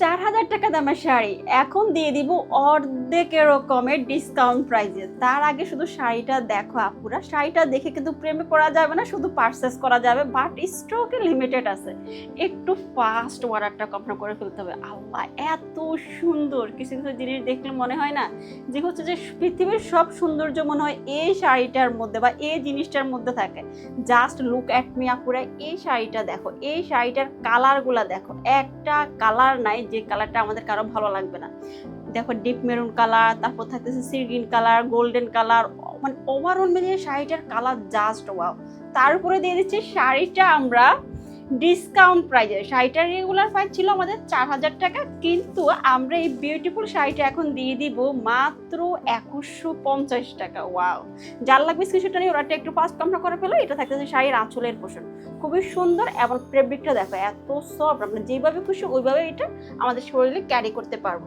চার হাজার টাকা দামের শাড়ি। এখন দিয়ে দিব অর্ধেকের রকমের ডিসকাউন্ট প্রাইজে তার আগে শুধু শাড়িটা দেখো আপুরা। শাড়িটা দেখে কিন্তু প্রেমে পড়া যাবে না, শুধু পারচেস করা যাবে বাট স্টকে লিমিটেড আছে। একটু ফাস্ট অর্ডারটা কমপ্লিট করে ফেলতে হবে। আল্লাহ, এত সুন্দর। কিছু কিছু জিনিস দেখলে মনে হয় না যে হচ্ছে যে পৃথিবীর সব সৌন্দর্য মনে হয় এই শাড়িটার মধ্যে বা এই জিনিসটার মধ্যে থাকে। জাস্ট লুক অ্যাট মি আপুরা, এই শাড়িটা দেখো। এই শাড়িটার কালারগুলা দেখো। একটা কালার নাই যে কালারটা আমাদের কারও ভালো লাগবে না। দেখো ডিপ মেরুন কালার তারপর থাকতেছে সিরগিন কালার গোল্ডেন কালার মানে ওভারঅল মিলিয়ে শাড়িটার কালার জাস্ট ওয়াও তার উপরে দিয়ে দিচ্ছি শাড়িটা আমরা ডিসকাউন্ট প্রাইজে শাড়িটার রেগুলার প্রাইস ছিল আমাদের চার হাজার টাকা, কিন্তু আমরা এই বিউটিফুল শাড়িটা এখন দিয়ে দিব মাত্র একুশশো পঞ্চাশ টাকা। ওয়াও যার লাগবে স্ক্রিনশটটা নিয়ে ওরা একটু ফাস্ট কমপ্লিট করে ফেলো এটা থাকতেছে শাড়ির আঁচলের পোষণ খুবই সুন্দর এবং ফেব্রিকটা দেখো, এত সফট আমরা যেভাবে খুশি ওইভাবে এটা আমাদের শরীরে ক্যারি করতে পারব।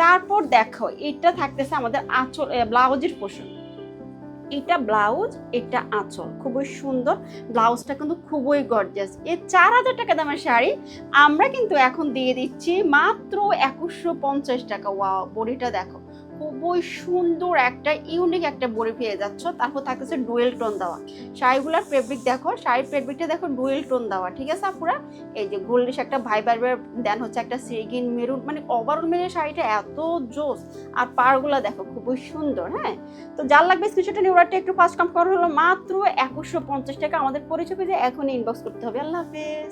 তারপর দেখো, এটা থাকতেছে আমাদের আঁচল ব্লাউজের পোষণ এটা ব্লাউজ, এটা আঁচল। খুবই সুন্দর। ব্লাউজটা কিন্তু খুবই গর্জাস এই চার হাজার টাকা দামের শাড়ি। আমরা কিন্তু এখন দিয়ে দিচ্ছি মাত্র একুশশো পঞ্চাশ টাকা। ওয়া বডিটা দেখো। খুবই সুন্দর একটা ইউনিক একটা বডি পেয়ে যাচ্ছ। তারপর থাকতেছে ডুয়েল টোন দেওয়া। শাড়িগুলোর ফেব্রিক দেখো, শাড়ির ফেব্রিকটা দেখো ডুয়েল টোন দেওয়া, ঠিক আছে আপুরা? এই যে গোল্ডিশ একটা ভাই বারবার দেন হচ্ছে একটা সিগিন মেরুন মানে ওভারঅল মিলে শাড়িটা এত জোস। আর পাড়গুলো দেখো খুবই সুন্দর হ্যাঁ? তো যার লাগবে স্ক্রিনশটটা নিয়ে ওরা একটু পাঁচ কাম করা হলো মাত্র একুশশো পঞ্চাশ টাকা। আমাদের পরিচয় পেয়ে এখনই ইনবক্স করতে হবে। আল্লাহ হাফেজ।